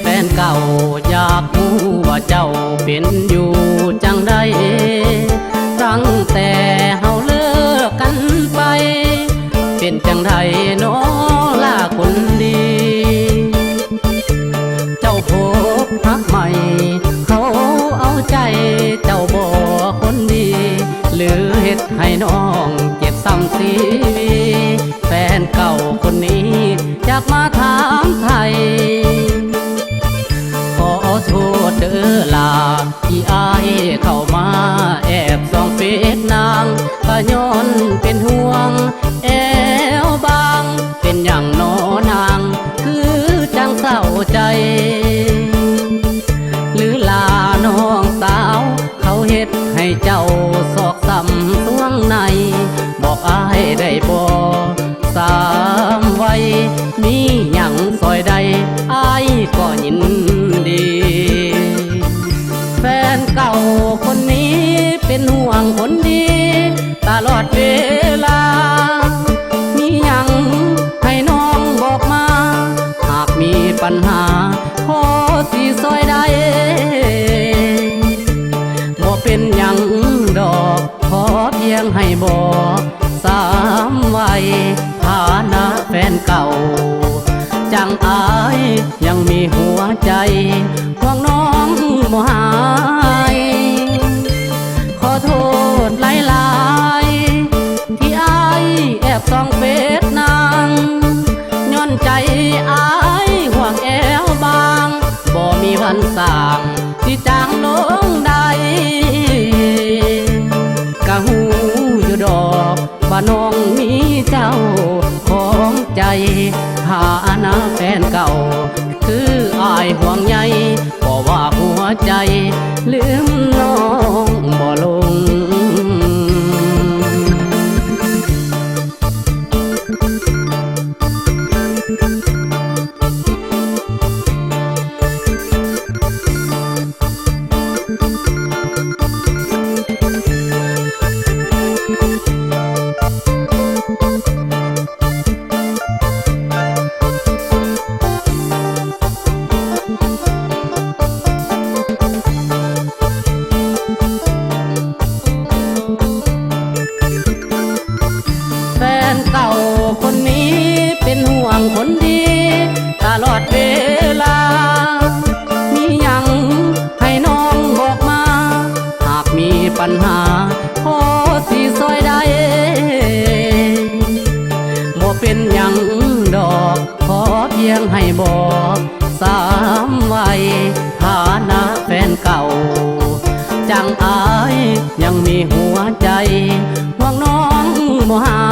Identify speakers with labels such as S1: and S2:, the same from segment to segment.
S1: แฟนเก่า อยากรู้ว่าเจ้าเป็นอยู่จังใดตั้งแต่เฮาเลิกกันไป เป็นจังไดน้อล่าคนดี เจ้าพบพักใหม่ เขาเอาใจเจ้าบ่คนดี หรือเฮ็ดให้น้องเจ็บซ้ำสีวีแฟนเก่าคนนี้อยากมาถามไทย โทษเด้อลาที่อายเข้ามาแอบส่องเฟซนางก็ย้อนเป็นห่วง แอวบาง เป็นอย่างนอนาง คือจังเศร้าใจ หรือลาน้องสาว เขาเฮ็ดให้เจ้าสอกซ้ำสวงใน บอกอายได้บอสามไว้มีหยังซอยใดอายก็ยิน คนดีตลอดเวลา มียังให้น้องบอกมา หากมีปัญหาขอสีซอยได้บ่เป็นยังดอก ขอเพียงให้บอกสามวัยฐานะแฟนเก่า จังอายยังมีหัวใจห่วงน้องบ่หา ส่องเฟซนางย้อนใจอายห่วงแอวบางบ่มีวันสางที่จางลงได้กะหูอยู่ดอกว่าน้องมีเจ้าของใจฐานะแฟนเก่า คืออายห่วงใยก็ว่าหัวใจลืม ก่าคนนี้เป็นห่วงคนดีตลอดเวลา มียังให้น้องบอกมา หากมีปัญหาขอสีซอยได้บ่เป็นยังดอกขอเพียงให้บอกสามวัยฐานะแฟนเก่า จังอายยังมีหัวใจห่วงน้องบ่หา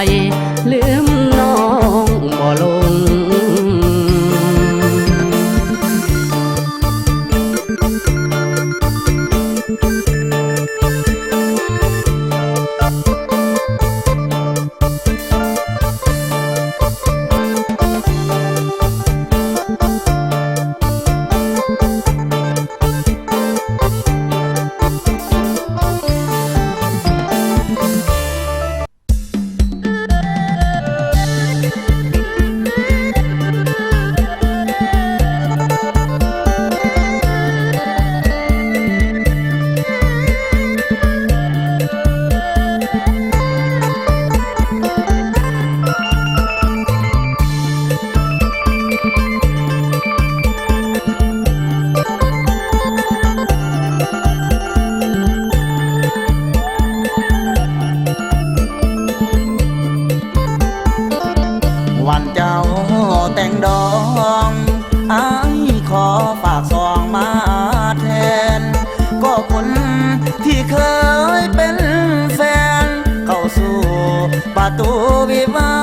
S1: ว วันเจ้าแต่
S2: งดองอายขอฝากซองมาแทน ก็คนที่เคยเป็นแฟน เข้าสู่ประตูวิวา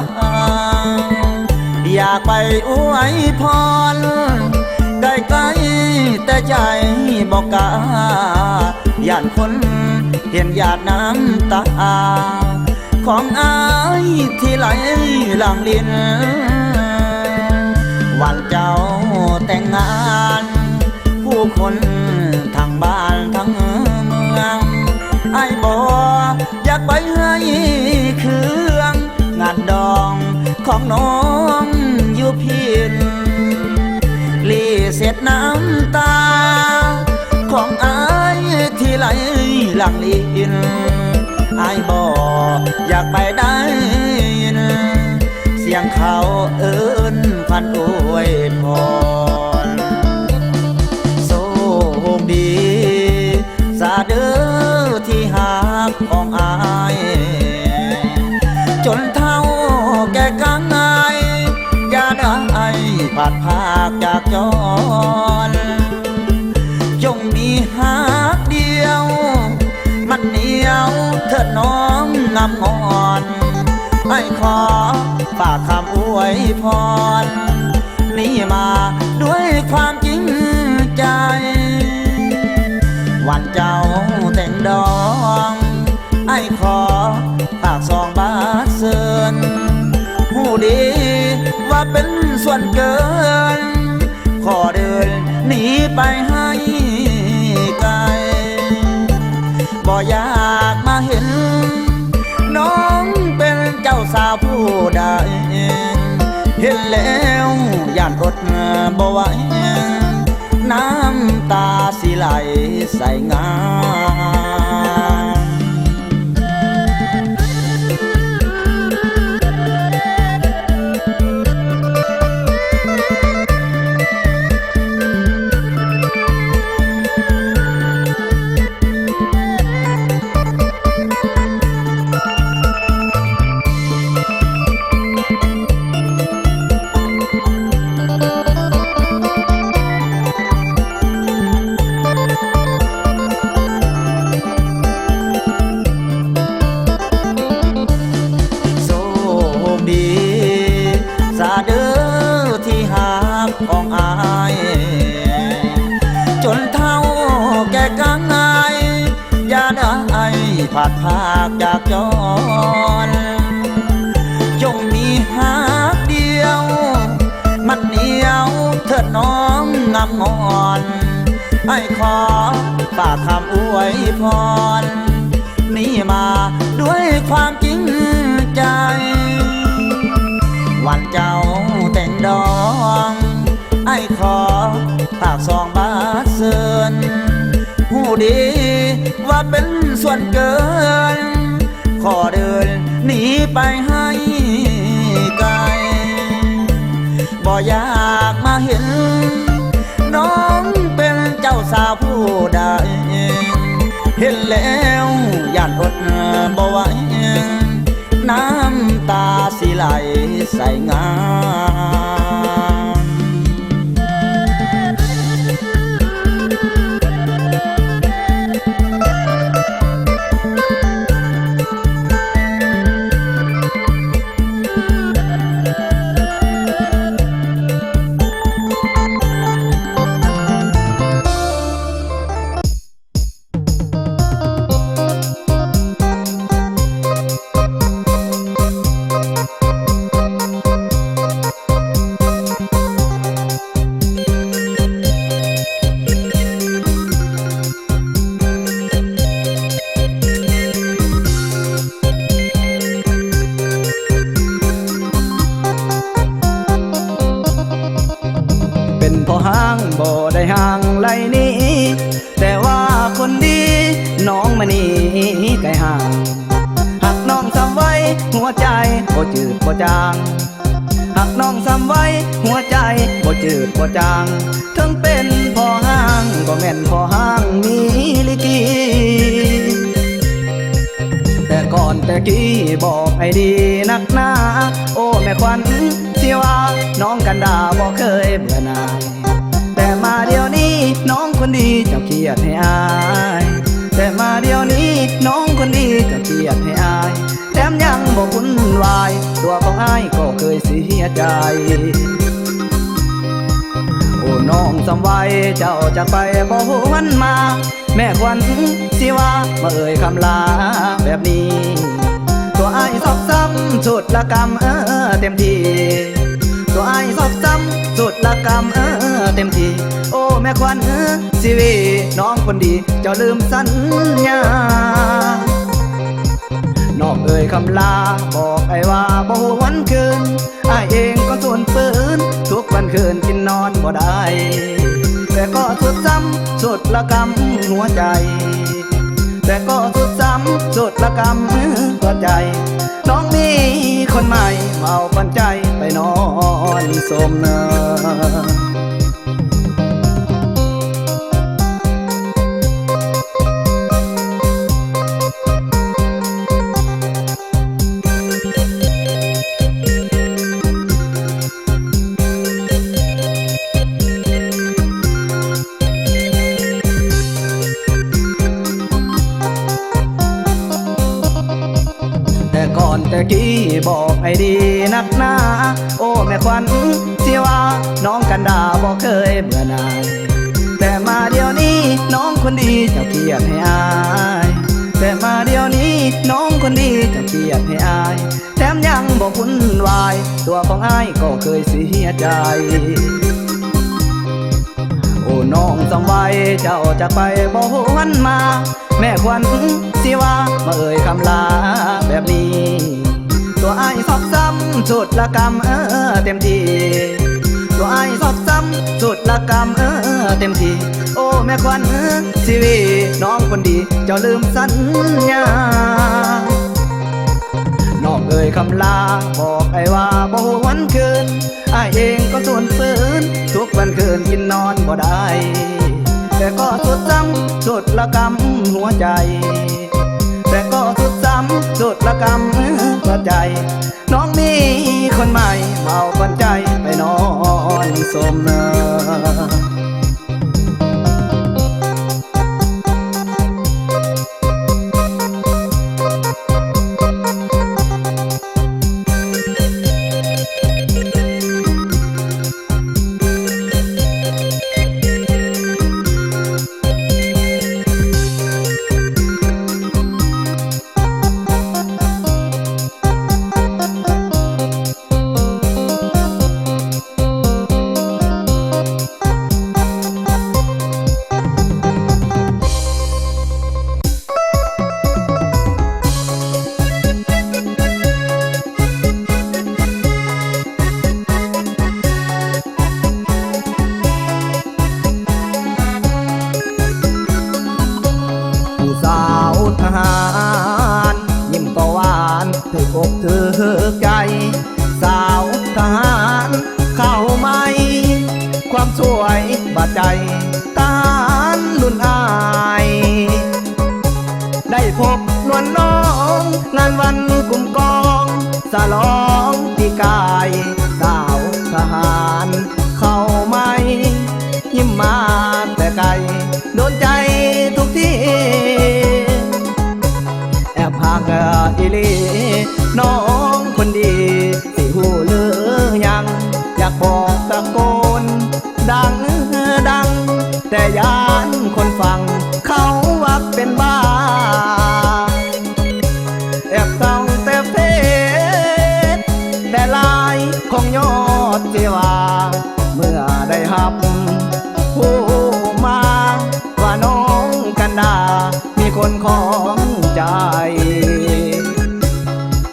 S2: ห์อยากไปอวยพร ได้ใกล้
S3: แต่ใจบอกกาย่านคนเห็นหยาดน้ำตา ของอายที่ไหลหลังลินวันเจ้าแต่งงาน ผู้คนทางบ้านทั้งเมืองไอ้บออยากไปให้เครื่องงานดองของน้องอยู่พินลีเสร็จน้ำตา ของอายที่ไหลหลังลิน อายบออยากไปได้เสียงเขาเอิ้นพันอวยพรโชคดี สาเด้อที่หากของอาย จนเท่าแก่กลางไงอย่าได้ผาดภาคจากจรจงมีหา มันเหนียวเถิดน้องงามงอนไอ้ขอฝากคำอวยพร นี่มาด้วยความจริงใจ วันเจ้าแต่งดองไอ้ขอฝากซองบาทเซินผู้ดีว่าเป็นส่วนเกิน ขอเดินหนีไปาผู้ใดเห็นแล้วย่านอดบ่ไหวน้ำตาสิไหลใส่งาาคจากจรจงมีหากเดียว มันเหนียวเถิดน้องงามงอนให้ขอฝากคำอวยพร นี่มาด้วยความจริงใจ วันเจ้าแต่งดองไอ้ขอฝากซองบาทเซินผู้ดีว่าเป็นส่วนเกิน ขอเดินหนีไปให้ไกลบ่อยากมาเห็น น้องเป็นเจ้าสาวผู้ใดเห็นแล้วย่านอดบ่ไหวน้ำตาสิไหลใส่งา
S2: น้องมานี่ไกลห่างหักน้องซ้ำไว้ หัวใจบ่จืดบ่จางหักน้องซ้ำไว้ หัวใจบ่จืดบ่จางถึงเป็นพอห้างก็แม่นพอห้างมีลิกีแต่ก่อนแต่กี้บอกให้ดีนักหนาโอ้แม่ควันที่ว่าน้องกันดาบอกเคยเบื่อหน่ายแต่มาเดี๋ยวนี้น้องคนดีเจ้าเกียดให้อาย แต่มาเดี๋ยวนี้น้องคนดีเจ้าเกียดให้อายแถมยังบอกคุณวาย ตัวของอายก็เคยเสียใจ โอ้น้องสำไว้เจ้าจากไปบ่หวนมา แม่ควันสิว่ามาเอ่ยคำลาแบบนี้ ตัวไอ้ายซอกซ้ำสุดละกรรมเออเต็มที่ตัวไอ้ายซอกซ้ำสุดละกรรมเออ เต็มที่โอ้แม่ควันชีวีน้องคนดีเจ้าลืมสัญญานอกเอ่ยคำลาบอกไอ้ว่าบ่หวันคืนไอ้เองก็ส่วนปืนทุกวันคืนกินนอนบ่ได้ แต่ก็สุดซ้ำสุดละกำหัวใจ แต่ก็สุดซ้ำสุดละกำหัวใจ น้องมีคนใหม่เมาปันใจไปนอนสมเนอ ดีนักหนาโอ้ แม่ควันที่ว่าน้องกันดาบอกเคยเบื่อหน่ายแต่มาเดี๋ยวนี้น้องคนดีจะเกลียดให้อายแต่มาเดี๋ยวนี้น้องคนดีจะเกลียดให้อาย แถมยังบอกคุณวาย ตัวของอายก็เคยเสียใจโอ้น้องสำไวเจ้าจะไปบ่หวนมา แม่ควันสิว่ามาเอ่ยคำลาแบบนี้ ตัวไอ้ซอกซ้ำสุดละกรรมเออเต็มทีตัวไอ้ซอกซ้ำสุดละกรรมเออเต็มทีโอ้แม่ควันชีวีน้องคนดีเจ้าลืมสัญญานอกเอ่ยคำลาบอกไอ้ว่าบ่หวนคืนไอ้เองก็ส่วนฝืนทุกวันคืนกินนอนบ่ได้แต่ก็สุดซ้ำสุดละกำหัวใจ แต่ก็สุด สุดละกำหัวใจ น้องมีคนใหม่เมาปันใจไปนอนสมเนอ พบนวลน้อง งานวันกลุ่มกองสลองที่กายสาวทหาร เข้าไม่ ยิ้มมาแต่ไกลโดนใจทุกที่ แอบพากอีลีน้อง อได้หับผู้มาว่าน้องกันดา มีคนของใจ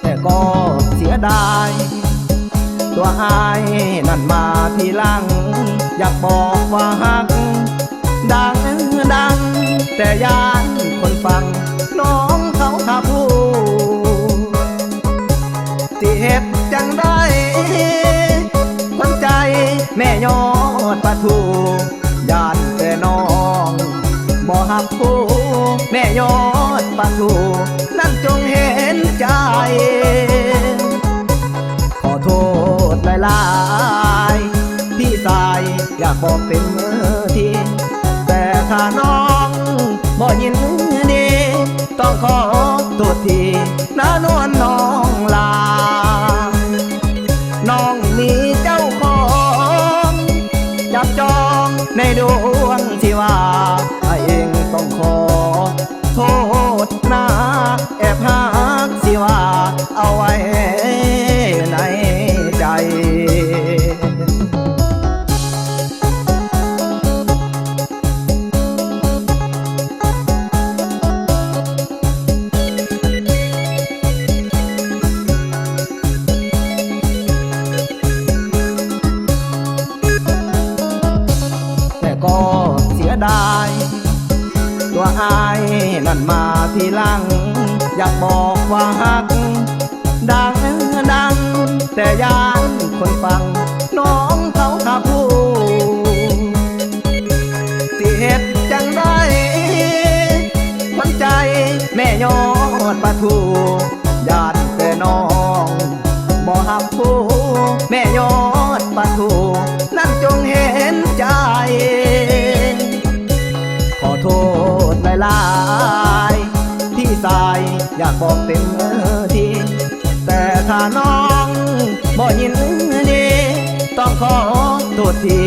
S2: แต่ก็เสียดาย ตัวอายนั่นมาทีหลัง อยากบอกว่าฮัก ดังดัง แต่ยานคนฟัง น้องเขาหาผู้ที่เฮ็ดจังได้ควันใจแม่ยอ ปะทูยานแต่น้องบ่หักผู้แม่ยอดปะทูนั่นจงเห็นใจ ขอโทษหลายๆพี่สายอยากบอกเต็ม ทีหลัง อยากบอกว่าฮัก ดังดัง แต่ยานคนฟัง น้องเขาขาผู้ที่เห็ดจังได้ขวันใจแม่ยอดประทู บ่ยินดีต้องขอโทษที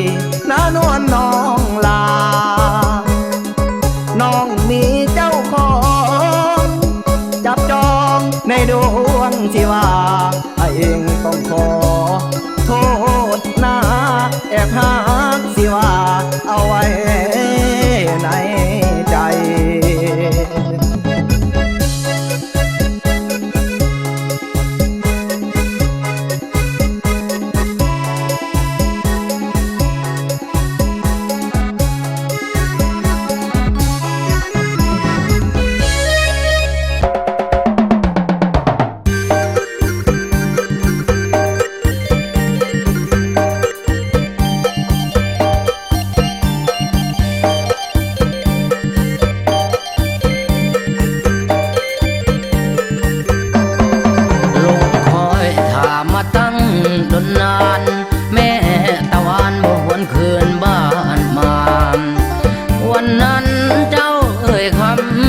S4: ยคำ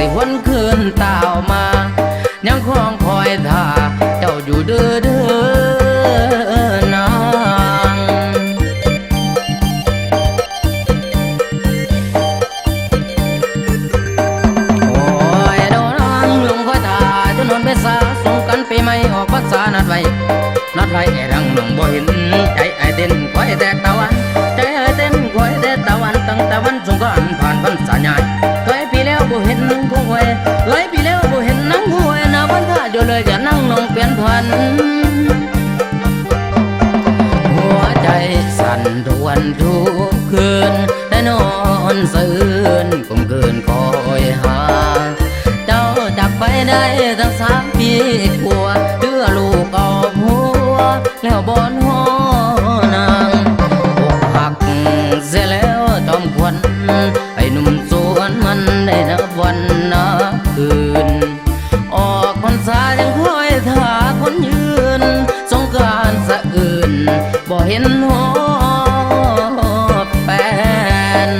S4: ส่หวนคืนตาวมา ยังคองคอยท่าเจ้าอยู่เด้อเด้อนางโอ้ยโดนนางลุงคอยตาจนนนไปสาส่งกันปีใหม่ออกพรรษานัดไว้นัดไว้ไอ้รังน้องบ่เห็นใจไอ้เต้นคอยแต่ตะวัน ลี่ยนพัน หัวใจสั่นทุกวันทุกคืนและนอนสื่นคมคืนคอยหา เจ้าจากไปได้ทั้งสาม เห็นหัวแปน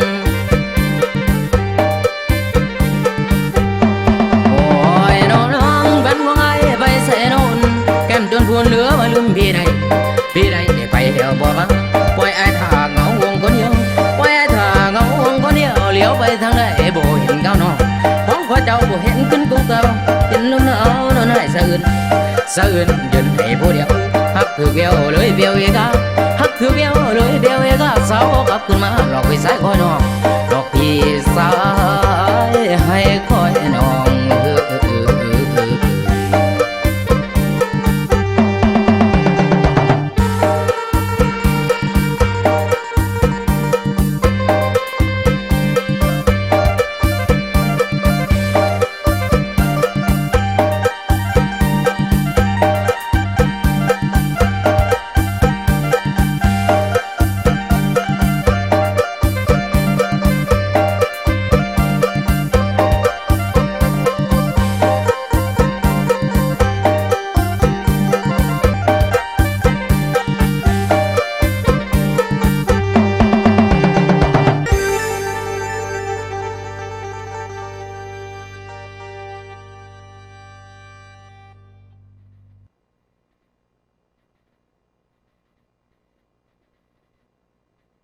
S4: โอ้ยน้องน้องเป็นว่าไงไปเสนนแก้มจนพูนเหลือมาลืมพี่ใดพี่ใดได้ไปเดียวบ่มาปล่อยไอ้ท่าเหงาวงคนเดียวปล่อยไอ้ท่าเหงาวงคนเดียวเลี้ยวไปทางใดบ่เห็นเก้าน้องของข้าเจ้าบ่เห็นขึ้นกุ้งเก่าเห็นลมหนาวนอนให้สะอื่นสะอื่นยืนให้ผู้เดียว ฮักถือเบี้ยวเลยเบี้ยวเอกาฮักถือเบี้ยวเลยเบี้ยวเอกาสาวกลับขึ้นมาหลอกไปสายคอยน้องหลอกพี่สายให้คอยน้องเออเออเออ